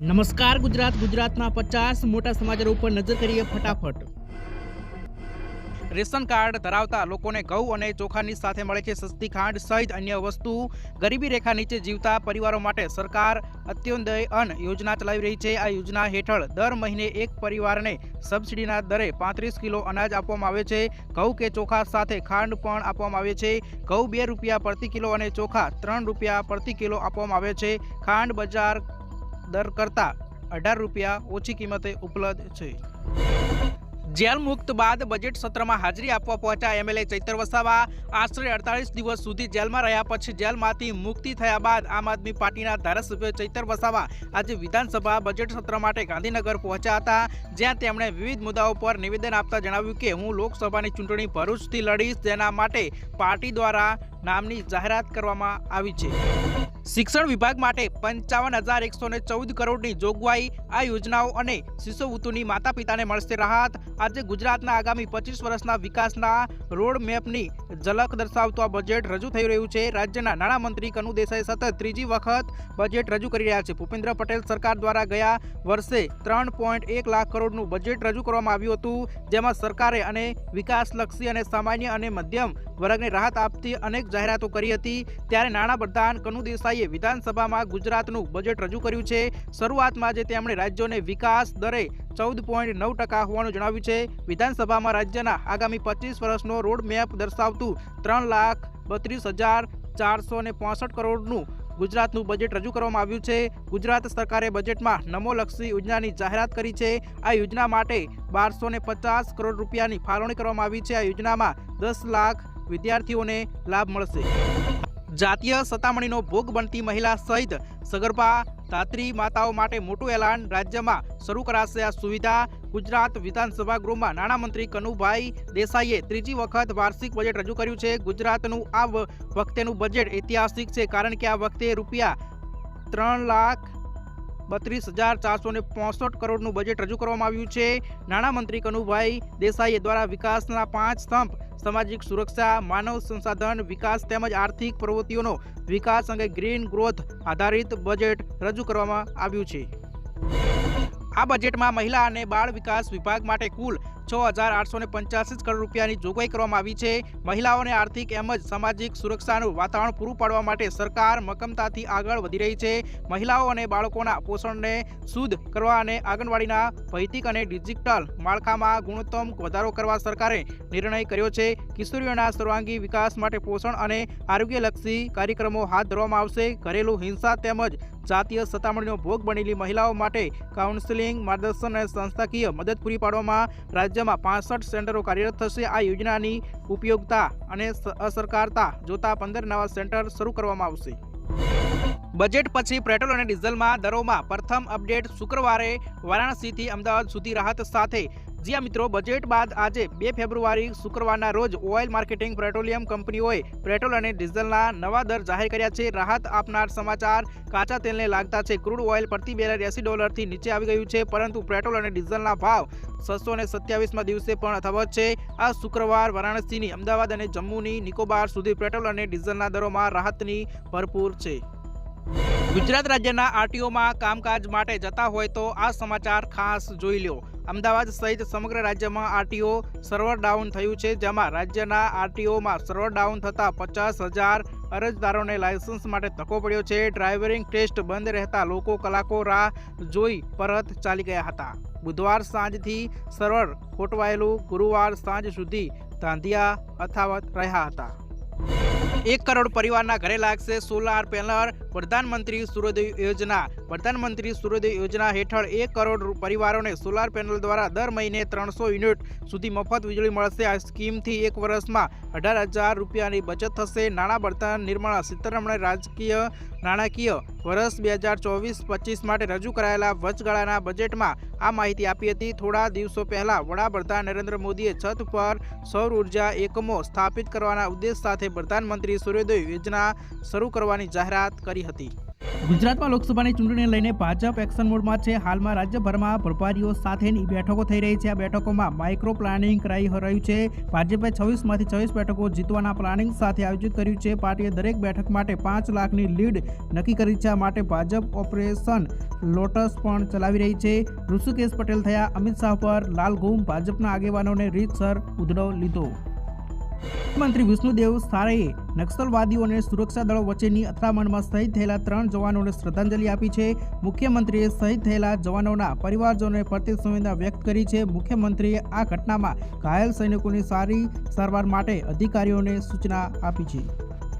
નમસ્કાર, ગુજરાત ગુજરાતના પચાસ મોટા સમાચારો ઉપર નજર કરીએ ફટાફટ. રેશન કાર્ડ ધરાવતા લોકોને ઘઉં અને ચોખાની સાથે મળે છે સસ્તી ખાંડ સહિત અન્ય વસ્તુ. ગરીબી રેખા નીચે જીવતા પરિવારો માટે સરકાર અત્યોદય અન્ન યોજના ચલાવી રહી છે. આ યોજના હેઠળ દર મહિને એક પરિવારને સબસિડીના દરે પાંત્રીસ કિલો અનાજ આપવામાં આવે છે. ઘઉં કે ચોખા સાથે ખાંડ પણ આપવામાં આવે છે. ઘઉં બે રૂપિયા પ્રતિ કિલો અને ચોખા ત્રણ રૂપિયા પ્રતિ કિલો આપવામાં આવે છે. ખાંડ બજાર દર કરતાં અઢાર રૂપિયા ઓછી કિંમતે ઉપલબ્ધ છે. જેલ મુક્ત બાદ બજેટ સત્રમાં હાજરી આપવા પહોંચ્યા એમએલએ ચૈતર વસાવા. આશરે અડતાલીસ દિવસ સુધી જેલમાં રહ્યા પછી જેલમાંથી મુક્તિ થયા બાદ આમ આદમી પાર્ટીના ધારાસભ્ય ચૈતર વસાવા આજે વિધાનસભા બજેટ સત્ર માટે ગાંધીનગર પહોંચ્યા હતા, જ્યાં તેમણે વિવિધ મુદ્દાઓ પર નિવેદન આપતા જણાવ્યું કે હું લોકસભાની ચૂંટણી ભરૂચથી લડીશ, જેના માટે પાર્ટી દ્વારા નામની જાહેરાત કરવામાં આવી છે. શિક્ષણ વિભાગ માટે પંચાવન હજાર એકસો ને ચૌદ કરોડની જોગવાઈ આ યોજનાઓ અને શિશુવૃત્તિની માતા પિતાને મળશે રાહત. આજે ગુજરાતના આગામી પચીસ વર્ષના વિકાસના રોડ મેપની ઝલક દર્શાવતું આ બજેટ રજૂ થઈ રહ્યું છે. રાજ્યના નાણામંત્રી કનુ દેસાઈ સતત ત્રીજી વખત બજેટ રજૂ કરી રહ્યા છે. ભૂપેન્દ્ર પટેલ સરકાર દ્વારા ગયા વર્ષે ત્રણ પોઈન્ટ એક લાખ કરોડનું બજેટ રજૂ કરવામાં આવ્યું હતું, જેમાં સરકારે અને વિકાસલક્ષી અને સામાન્ય અને મધ્યમ વર્ગને રાહત આપતી અનેક જાહેરાતો કરી હતી. ત્યારે નાણાં પ્રધાન કનુ દેસાઈએ વિધાનસભામાં ગુજરાતનું બજેટ રજૂ કર્યું છે. શરૂઆતમાં જે તેમણે રાજ્યોને વિકાસ દરે ચૌદ પોઈન્ટ નવ ટકા હોવાનું જણાવ્યું છે. વિધાનસભામાં રાજ્યના આગામી પચીસ વર્ષનો રોડ મેપ દર્શાવતું ત્રણ લાખ બત્રીસ હજાર ચારસો ને પોસઠ કરોડનું ગુજરાતનું બજેટ રજૂ કરવામાં આવ્યું છે. ગુજરાત સરકારે બજેટમાં નમોલક્ષી યોજનાની જાહેરાત કરી છે. આ યોજના માટે બારસો પચાસ કરોડ રૂપિયાની ફાળવણી કરવામાં આવી છે. આ યોજનામાં દસ લાખ વિદ્યાર્થીઓને લાભ મળશે. જાતીય સતામણીનો ભોગ બનતી મહિલા સહિત સગર્ભા, ધાત્રી માતાઓ માટે મોટું એલાન રાજ્યમાં શરૂ કરાશે. આ સુવિધા ગુજરાત વિધાનસભા ગૃહમાં નાણામંત્રી કનુભાઈ દેસાઈએ ત્રીજી વખત વાર્ષિક બજેટ રજૂ કર્યું છે. ગુજરાતનું આ વખતેનું બજેટ ઐતિહાસિક છે કારણ કે આ વખતે રૂપિયા ત્રણ લાખ બત્રીસ હજાર ચારસો ને પોસઠ કરોડનું બજેટ રજૂ કરવામાં આવ્યું છે. નાણામંત્રી કનુભાઈ દેસાઈ દ્વારા વિકાસના પાંચ સ્તંભ સામાજિક સુરક્ષા, માનવ સંસાધન વિકાસ તેમજ આર્થિક પ્રવૃત્તિઓનો વિકાસ અંગે ગ્રીન ગ્રોથ આધારિત બજેટ રજૂ કરવામાં આવ્યું છે. આ બજેટમાં મહિલા અને બાળ વિકાસ વિભાગ માટે કુલ છ હજાર આઠસો ને પંચ્યાસી કરોડ રૂપિયાની જોગવાઈ કરવામાં આવી છે. મહિલાઓને આર્થિક એમ જ સામાજિક સુરક્ષાનું વાતાવરણ પૂરું પાડવા માટે સરકાર મક્કમતાથી આગળ વધી રહી છે. મહિલાઓ અને બાળકોના પોષણને શુદ્ધ કરવા અને આંગણવાડીના ભૌતિક અને ડિજિટલ માળખામાં ગુણોત્તમ વધારો કરવા સરકારે નિર્ણય કર્યો છે. કિશોરીઓના સર્વાંગી વિકાસ માટે પોષણ અને આરોગ્યલક્ષી કાર્યક્રમો હાથ ધરવામાં આવશે. ઘરેલું હિંસા તેમજ જાતીય સતામણીનો ભોગ બનેલી મહિલાઓ માટે કાઉન્સેલિંગ માર્ગદર્શન અને સંસ્થાકીય મદદ પૂરી પાડવામાં રાજ્યમાં પાસઠ સેન્ટરો કાર્યરત થશે. આ યોજનાની ઉપયોગતા અને અસરકારતા જોતા પંદર નવા સેન્ટર શરૂ કરવામાં આવશે. બજેટ પછી પેટ્રોલ અને ડીઝલમાં દરોમાં પ્રથમ અપડેટ શુક્રવારે વારાણસીથી અમદાવાદ સુધી રાહત સાથે. જ્યાં મિત્રો, બજેટ બાદ આજે બે ફેબ્રુઆરી શુક્રવારના રોજ ઓઇલ માર્કેટિંગ પેટ્રોલિયમ કંપનીઓએ પેટ્રોલ અને ડીઝલના નવા દર જાહેર કર્યા છે. રાહત આપનાર સમાચાર, કાચા તેલને લાગતા છે. ક્રૂડ ઓઇલ પ્રતિ બેરલ એસી ડોલરથી નીચે આવી ગયું છે, પરંતુ પેટ્રોલ અને ડીઝલના ભાવ છસો ને સત્યાવીસમાં દિવસે પણ અથવત છે. આ શુક્રવાર વારાણસીની અમદાવાદ અને જમ્મુની નિકોબાર સુધી પેટ્રોલ અને ડીઝલના દરોમાં રાહતની ભરપૂર છે. ગુજરાત રાજ્યના આરટીઓમાં કામકાજ માટે જતા હોય તો આ સમાચાર ખાસ જોઈ લ્યો. અમદાવાદ સહિત સમગ્ર રાજ્યમાં આરટીઓ સર્વર ડાઉન થયું છે, જેમાં રાજ્યના આરટીઓમાં સર્વર ડાઉન થતાં પચાસ હજાર અરજદારોને લાયસન્સ માટે ધક્કો પડ્યો છે. ડ્રાઇવરિંગ ટેસ્ટ બંધ રહેતા લોકો કલાકો રાહ જોઈ પરત ચાલી ગયા હતા. બુધવાર સાંજથી સર્વર ખોટવાયેલું ગુરુવાર સાંજ સુધી ધાંધિયા અથાવત રહ્યા હતા. એક કરોડ પરિવારના ઘરે લાગશે સોલાર પેનલ પ્રધાનમંત્રી સૂર્યોદય યોજના, પ્રધાનમંત્રી સૂર્યોદય યોજના હેઠળ એક કરોડ પરિવારોને સોલાર પેનલ દ્વારા દર મહિને ત્રણસો યુનિટ સુધી મફત વીજળી મળશે. આ સ્કીમથી એક વર્ષમાં અઢાર હજાર રૂપિયાની બચત થશે. નાણાં બળતણ નિર્મળા સીતારમણે રાજકીય, નાણાકીય વર્ષ બે હજાર ચોવીસ પચીસ માટે રજૂ કરાયેલા વચગાળાના બજેટમાં આ માહિતી આપી હતી. થોડા દિવસો પહેલાં વડાપ્રધાન નરેન્દ્ર મોદીએ છત પર સૌર ઊર્જા એકમો સ્થાપિત કરવાના ઉદ્દેશ સાથે પ્રધાનમંત્રી સૂર્યોદય યોજના શરૂ કરવાની જાહેરાત કરી હતી. ગુજરાતમાં લોકસભાની ચૂંટણીને લઈને ભાજપ એક્શન મોડમાં છે. હાલમાં રાજ્યભરમાં પ્રભારીઓ સાથેની બેઠકો થઈ રહી છે. આ બેઠકોમાં માઇક્રો પ્લાનિંગ કરાઈ રહ્યું છે. ભાજપે છવ્વીસમાંથી છવ્વીસ બેઠકો જીતવાના પ્લાનિંગ સાથે આયોજિત કર્યું છે. પાર્ટીએ દરેક બેઠક માટે પાંચ લાખની લીડ નક્કી કરી છે. આ માટે ભાજપ ઓપરેશન લોટસ પણ ચલાવી રહી છે. ઋષિકેશ પટેલ થયા, અમિત શાહ પર લાલઘૂમ ભાજપના આગેવાનોને રીતસર ઉધડો લીધો. મંત્રી વિષ્ણુદેવ સારાએ નક્સલવાદીઓ અને સુરક્ષા દળો વચ્ચેની અથડામણમાં શહીદ થયેલા ત્રણ જવાનોને શ્રદ્ધાંજલિ આપી છે. મુખ્યમંત્રીએ શહીદ થયેલા જવાનોના પરિવારજનોને પ્રત્યે સંવેદના વ્યક્ત કરી છે. મુખ્યમંત્રીએ આ ઘટનામાં ઘાયલ સૈનિકોની સારી સારવાર માટે અધિકારીઓને સૂચના આપી છે.